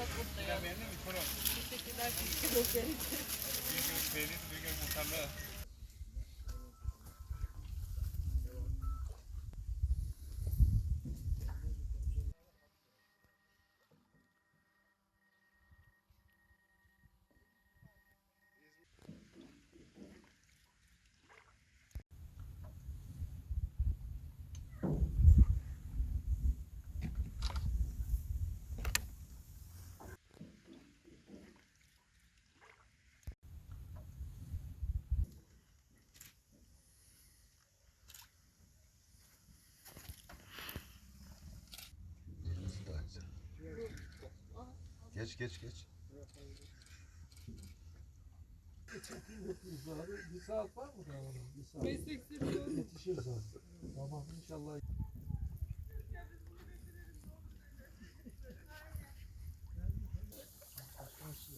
çok mutluyum. Koray? Teşekkürler. Teşekkür ederim. Büyük beğeni, büyük muhtarlığı. Geç geç geç. Bir saat var mı daha? Bir saat. Yetişir zaten. Tamam inşallah. Açmış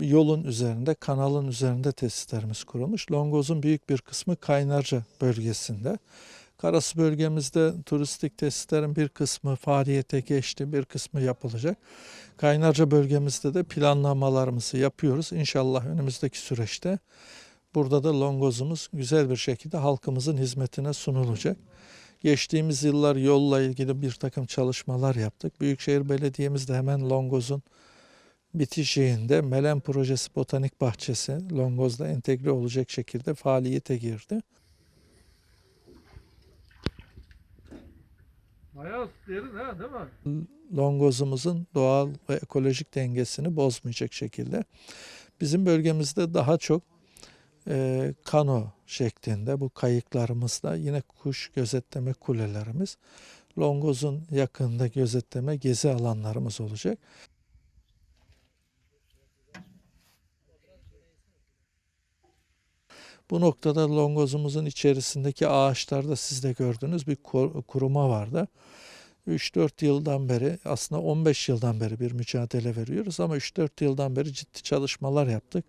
yolun üzerinde, kanalın üzerinde tesislerimiz kurulmuş. Longoz'un büyük bir kısmı Kaynarca bölgesinde. Karasu bölgemizde turistik tesislerin bir kısmı faaliyete geçti, bir kısmı yapılacak. Kaynarca bölgemizde de planlamalarımızı yapıyoruz. İnşallah önümüzdeki süreçte burada da Longoz'umuz güzel bir şekilde halkımızın hizmetine sunulacak. Geçtiğimiz yıllar yolla ilgili bir takım çalışmalar yaptık. Büyükşehir Belediye'miz de hemen Longoz'un bitişiğinde Melen Projesi Botanik Bahçesi Longoz'da entegre olacak şekilde faaliyete girdi. Bayağı derin ha değil mi? Longozumuzun doğal ve ekolojik dengesini bozmayacak şekilde. Bizim bölgemizde daha çok e, kano şeklinde bu kayıklarımızda yine kuş gözetleme kulelerimiz, Longoz'un yakında gözetleme gezi alanlarımız olacak. Bu noktada longozumuzun içerisindeki ağaçlarda siz de gördüğünüz bir kur- kuruma vardı. 3-4 yıldan beri aslında 15 yıldan beri bir mücadele veriyoruz ama 3-4 yıldan beri ciddi çalışmalar yaptık.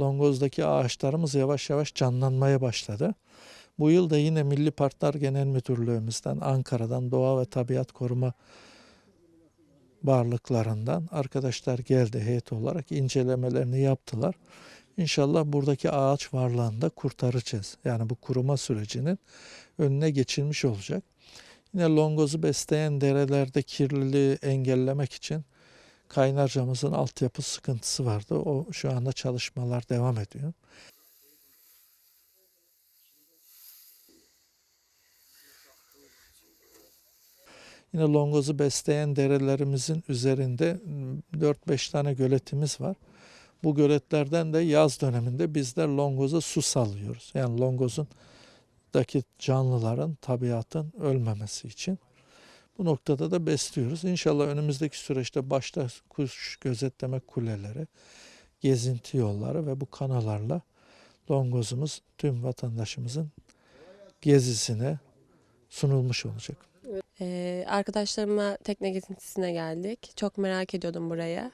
Longoz'daki ağaçlarımız yavaş yavaş canlanmaya başladı. Bu yıl da yine Milli Parklar Genel Müdürlüğümüzden, Ankara'dan Doğa ve Tabiat Koruma Varlıklarından arkadaşlar geldi heyet olarak incelemelerini yaptılar. İnşallah buradaki ağaç varlığını da kurtaracağız. Yani bu kuruma sürecinin önüne geçilmiş olacak. Yine longozu besleyen derelerde kirliliği engellemek için kaynarcamızın altyapı sıkıntısı vardı. O şu anda çalışmalar devam ediyor. Yine longozu besleyen derelerimizin üzerinde mm, 4-5 tane göletimiz var. Bu göletlerden de yaz döneminde bizler longoza su salıyoruz. Yani longozun daki canlıların, tabiatın ölmemesi için. Bu noktada da besliyoruz. İnşallah önümüzdeki süreçte başta kuş gözetleme kuleleri, gezinti yolları ve bu kanalarla longozumuz tüm vatandaşımızın gezisine sunulmuş olacak. Ee, arkadaşlarımla tekne gezintisine geldik. Çok merak ediyordum burayı.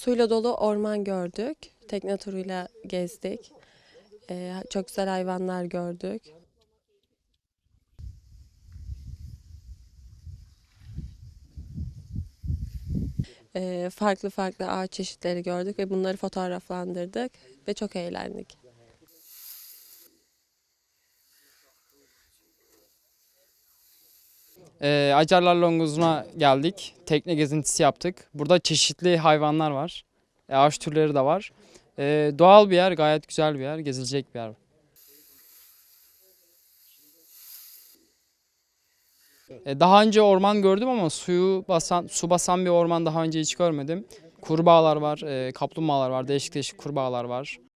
Suyla dolu orman gördük. Tekne turuyla gezdik. Ee, çok güzel hayvanlar gördük. Ee, farklı farklı ağaç çeşitleri gördük ve bunları fotoğraflandırdık ve çok eğlendik. Ee, Acarlar Longozu'na geldik. Tekne gezintisi yaptık. Burada çeşitli hayvanlar var. E, ağaç türleri de var. Ee, doğal bir yer, gayet güzel bir yer, gezilecek bir yer. E, daha önce orman gördüm ama suyu basan, su basan bir orman daha önce hiç görmedim. Kurbağalar var, e, kaplumbağalar var, değişik değişik kurbağalar var.